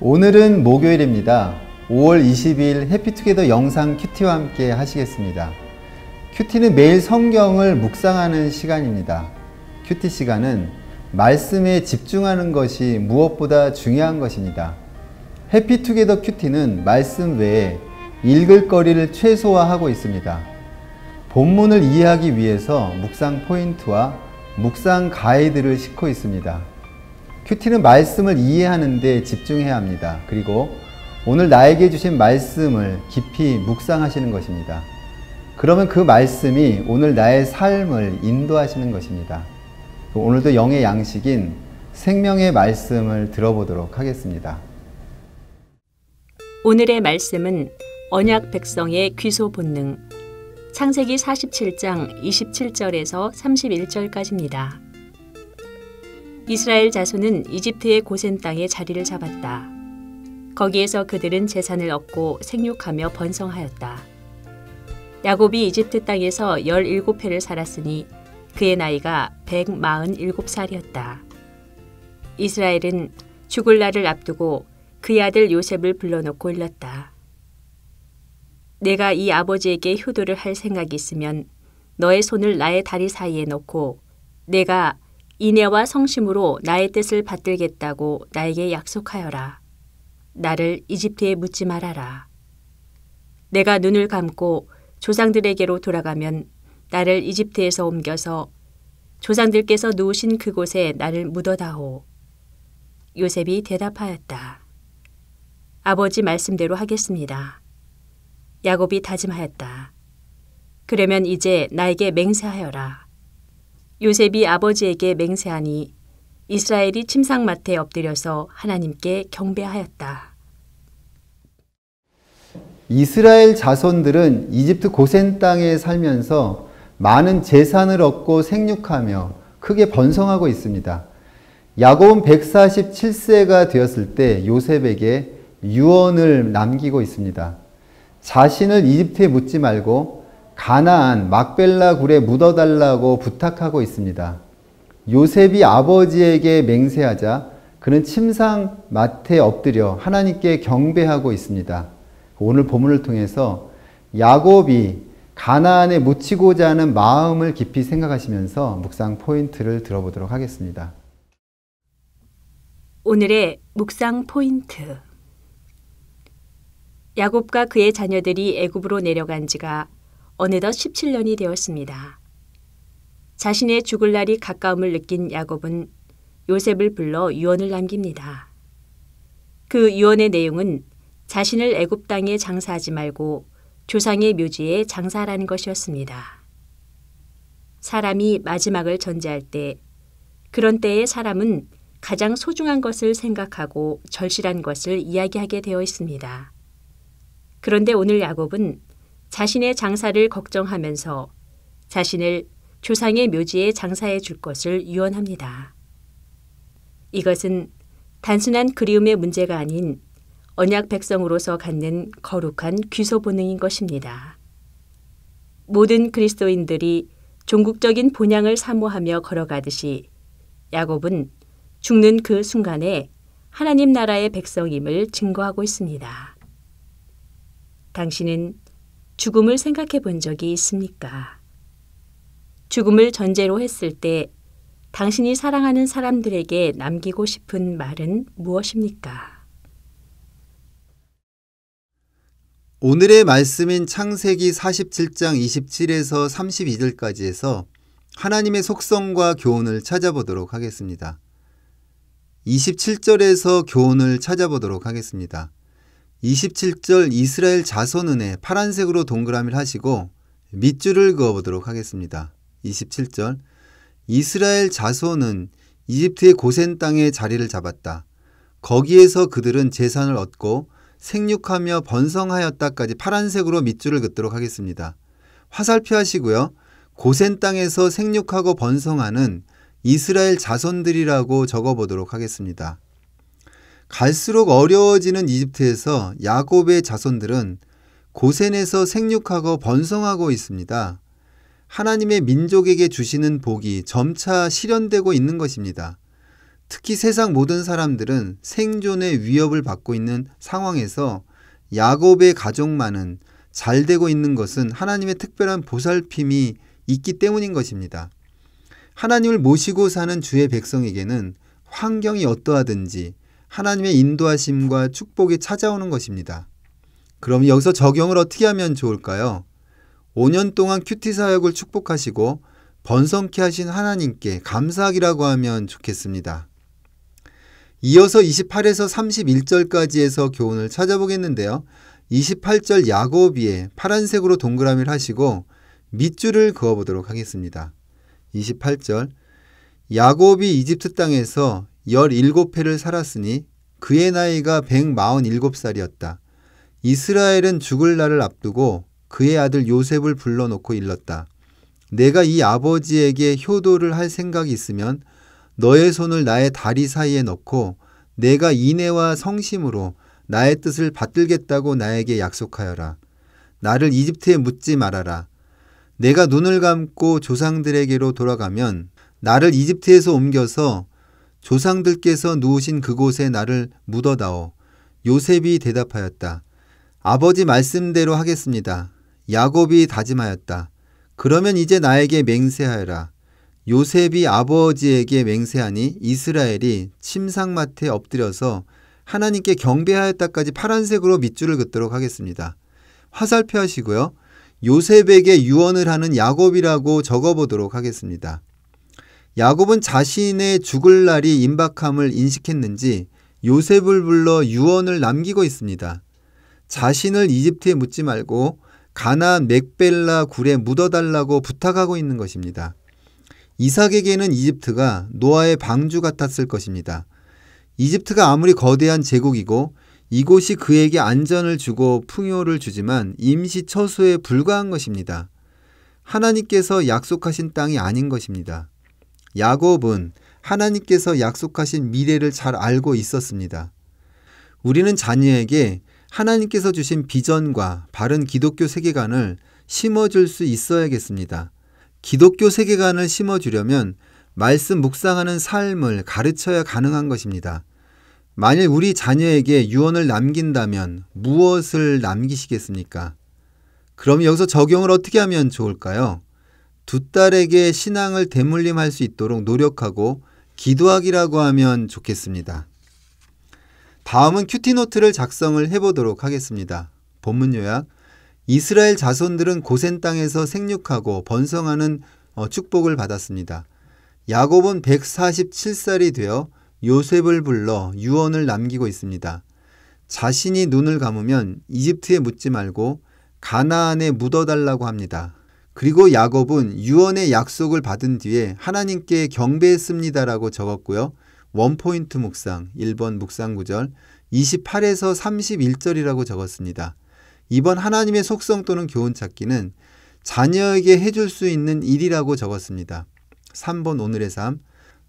오늘은 목요일입니다. 5월 22일 해피투게더 영상 큐티와 함께 하시겠습니다. 큐티는 매일 성경을 묵상하는 시간입니다. 큐티 시간은 말씀에 집중하는 것이 무엇보다 중요한 것입니다. 해피투게더 큐티는 말씀 외에 읽을 거리를 최소화하고 있습니다. 본문을 이해하기 위해서 묵상 포인트와 묵상 가이드를 싣고 있습니다. 큐티는 말씀을 이해하는 데 집중해야 합니다. 그리고 오늘 나에게 주신 말씀을 깊이 묵상하시는 것입니다. 그러면 그 말씀이 오늘 나의 삶을 인도하시는 것입니다. 오늘도 영의 양식인 생명의 말씀을 들어보도록 하겠습니다. 오늘의 말씀은 언약 백성의 귀소 본능 창세기 47장 27절에서 31절까지입니다. 이스라엘 자손은 이집트의 고센 땅에 자리를 잡았다. 거기에서 그들은 재산을 얻고 생육하며 번성하였다. 야곱이 이집트 땅에서 17회를 살았으니 그의 나이가 147살이었다. 이스라엘은 죽을 날을 앞두고 그의 아들 요셉을 불러놓고 일렀다. 내가 이 아버지에게 효도를 할 생각이 있으면 너의 손을 나의 다리 사이에 넣고 내가 인애와 성심으로 나의 뜻을 받들겠다고 나에게 약속하여라. 나를 이집트에 묻지 말아라. 내가 눈을 감고 조상들에게로 돌아가면 나를 이집트에서 옮겨서 조상들께서 누우신 그곳에 나를 묻어다오. 요셉이 대답하였다. 아버지 말씀대로 하겠습니다. 야곱이 다짐하였다. 그러면 이제 나에게 맹세하여라. 요셉이 아버지에게 맹세하니 이스라엘이 침상맡에 엎드려서 하나님께 경배하였다. 이스라엘 자손들은 이집트 고센 땅에 살면서 많은 재산을 얻고 생육하며 크게 번성하고 있습니다. 야곱은 147세가 되었을 때 요셉에게 유언을 남기고 있습니다. 자신을 이집트에 묻지 말고 가나안 막벨라 굴에 묻어달라고 부탁하고 있습니다. 요셉이 아버지에게 맹세하자 그는 침상 맡에 엎드려 하나님께 경배하고 있습니다. 오늘 본문을 통해서 야곱이 가나안에 묻히고자 하는 마음을 깊이 생각하시면서 묵상 포인트를 들어보도록 하겠습니다. 오늘의 묵상 포인트 야곱과 그의 자녀들이 애굽으로 내려간 지가 어느덧 17년이 되었습니다. 자신의 죽을 날이 가까움을 느낀 야곱은 요셉을 불러 유언을 남깁니다. 그 유언의 내용은 자신을 애굽 땅에 장사하지 말고 조상의 묘지에 장사하라는 것이었습니다. 사람이 마지막을 전제할 때 그런 때에 사람은 가장 소중한 것을 생각하고 절실한 것을 이야기하게 되어 있습니다. 그런데 오늘 야곱은 자신의 장사를 걱정하면서 자신을 조상의 묘지에 장사해 줄 것을 유언합니다. 이것은 단순한 그리움의 문제가 아닌 언약 백성으로서 갖는 거룩한 귀소 본능인 것입니다. 모든 그리스도인들이 종국적인 본향을 사모하며 걸어가듯이 야곱은 죽는 그 순간에 하나님 나라의 백성임을 증거하고 있습니다. 당신은 죽음을 생각해 본 적이 있습니까? 죽음을 전제로 했을 때 당신이 사랑하는 사람들에게 남기고 싶은 말은 무엇입니까? 오늘의 말씀인 창세기 47장 27에서 32절까지에서 하나님의 속성과 교훈을 찾아보도록 하겠습니다. 27절에서 교훈을 찾아보도록 하겠습니다. 27절 이스라엘 자손은에 파란색으로 동그라미를 하시고 밑줄을 그어보도록 하겠습니다. 27절 이스라엘 자손은 이집트의 고센 땅에 자리를 잡았다. 거기에서 그들은 재산을 얻고 생육하며 번성하였다까지 파란색으로 밑줄을 긋도록 하겠습니다. 화살표 하시고요. 고센 땅에서 생육하고 번성하는 이스라엘 자손들이라고 적어보도록 하겠습니다. 갈수록 어려워지는 이집트에서 야곱의 자손들은 고센에서 생육하고 번성하고 있습니다. 하나님의 민족에게 주시는 복이 점차 실현되고 있는 것입니다. 특히 세상 모든 사람들은 생존의 위협을 받고 있는 상황에서 야곱의 가족만은 잘 되고 있는 것은 하나님의 특별한 보살핌이 있기 때문인 것입니다. 하나님을 모시고 사는 주의 백성에게는 환경이 어떠하든지 하나님의 인도하심과 축복이 찾아오는 것입니다. 그럼 여기서 적용을 어떻게 하면 좋을까요? 5년 동안 큐티 사역을 축복하시고 번성케 하신 하나님께 감사하기라고 하면 좋겠습니다. 이어서 28에서 31절까지에서 교훈을 찾아보겠는데요. 28절 야고비에 파란색으로 동그라미를 하시고 밑줄을 그어보도록 하겠습니다. 28절 야곱이 이집트 땅에서 17회를 살았으니 그의 나이가 147살이었다. 이스라엘은 죽을 날을 앞두고 그의 아들 요셉을 불러놓고 일렀다. 내가 이 아버지에게 효도를 할 생각이 있으면 너의 손을 나의 다리 사이에 넣고 내가 인애와 성심으로 나의 뜻을 받들겠다고 나에게 약속하여라. 나를 이집트에 묻지 말아라. 내가 눈을 감고 조상들에게로 돌아가면 나를 이집트에서 옮겨서 조상들께서 누우신 그곳에 나를 묻어다오. 요셉이 대답하였다. 아버지 말씀대로 하겠습니다. 야곱이 다짐하였다. 그러면 이제 나에게 맹세하여라. 요셉이 아버지에게 맹세하니 이스라엘이 침상맡에 엎드려서 하나님께 경배하였다까지 파란색으로 밑줄을 긋도록 하겠습니다. 화살표 하시고요. 요셉에게 유언을 하는 야곱이라고 적어보도록 하겠습니다. 야곱은 자신의 죽을 날이 임박함을 인식했는지 요셉을 불러 유언을 남기고 있습니다. 자신을 이집트에 묻지 말고 가나안 맥벨라 굴에 묻어달라고 부탁하고 있는 것입니다. 이삭에게는 이집트가 노아의 방주 같았을 것입니다. 이집트가 아무리 거대한 제국이고 이곳이 그에게 안전을 주고 풍요를 주지만 임시 처소에 불과한 것입니다. 하나님께서 약속하신 땅이 아닌 것입니다. 야곱은 하나님께서 약속하신 미래를 잘 알고 있었습니다. 우리는 자녀에게 하나님께서 주신 비전과 바른 기독교 세계관을 심어줄 수 있어야겠습니다. 기독교 세계관을 심어주려면 말씀 묵상하는 삶을 가르쳐야 가능한 것입니다. 만일 우리 자녀에게 유언을 남긴다면 무엇을 남기시겠습니까? 그럼 여기서 적용을 어떻게 하면 좋을까요? 두 딸에게 신앙을 대물림할 수 있도록 노력하고 기도하기라고 하면 좋겠습니다. 다음은 큐티노트를 작성을 해보도록 하겠습니다. 본문 요약. 이스라엘 자손들은 고센 땅에서 생육하고 번성하는 어, 축복을 받았습니다. 야곱은 147살이 되어 요셉을 불러 유언을 남기고 있습니다. 자신이 눈을 감으면 이집트에 묻지 말고 가나안에 묻어달라고 합니다. 그리고 야곱은 유언의 약속을 받은 뒤에 하나님께 경배했습니다라고 적었고요. 원포인트 묵상 1번 묵상 구절 28에서 31절이라고 적었습니다. 이번 하나님의 속성 또는 교훈 찾기는 자녀에게 해줄 수 있는 일이라고 적었습니다. 3번 오늘의 삶.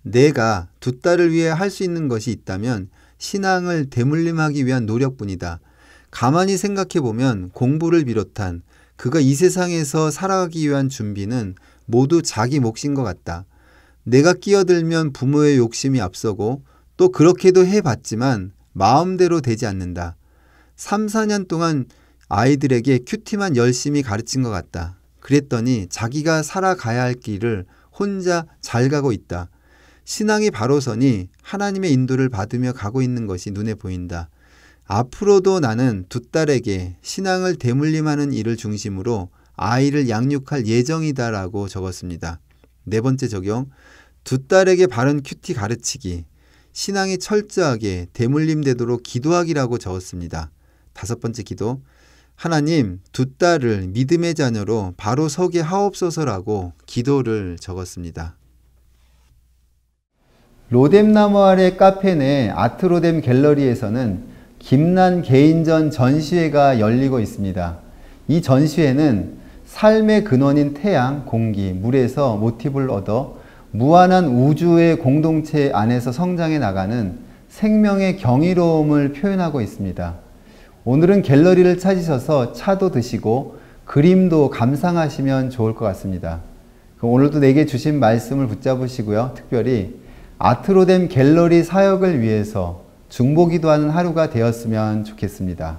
내가 두 딸을 위해 할 수 있는 것이 있다면 신앙을 대물림하기 위한 노력뿐이다. 가만히 생각해 보면 공부를 비롯한 그가 이 세상에서 살아가기 위한 준비는 모두 자기 몫인 것 같다. 내가 끼어들면 부모의 욕심이 앞서고 또 그렇게도 해봤지만 마음대로 되지 않는다. 3, 4년 동안 아이들에게 큐티만 열심히 가르친 것 같다. 그랬더니 자기가 살아가야 할 길을 혼자 잘 가고 있다. 신앙이 바로서니 하나님의 인도를 받으며 가고 있는 것이 눈에 보인다. 앞으로도 나는 두 딸에게 신앙을 대물림하는 일을 중심으로 아이를 양육할 예정이다라고 적었습니다. 네 번째 적용. 두 딸에게 바른 큐티 가르치기. 신앙이 철저하게 대물림되도록 기도하기라고 적었습니다. 다섯 번째 기도. 하나님, 두 딸을 믿음의 자녀로 바로 서게 하옵소서라고 기도를 적었습니다. 로뎀 나무 아래 카페 내 아트로뎀 갤러리에서는 김난 개인전 전시회가 열리고 있습니다. 이 전시회는 삶의 근원인 태양, 공기, 물에서 모티브를 얻어 무한한 우주의 공동체 안에서 성장해 나가는 생명의 경이로움을 표현하고 있습니다. 오늘은 갤러리를 찾으셔서 차도 드시고 그림도 감상하시면 좋을 것 같습니다. 오늘도 내게 주신 말씀을 붙잡으시고요. 특별히 아트로 된 갤러리 사역을 위해서 중보기도하는 하루가 되었으면 좋겠습니다.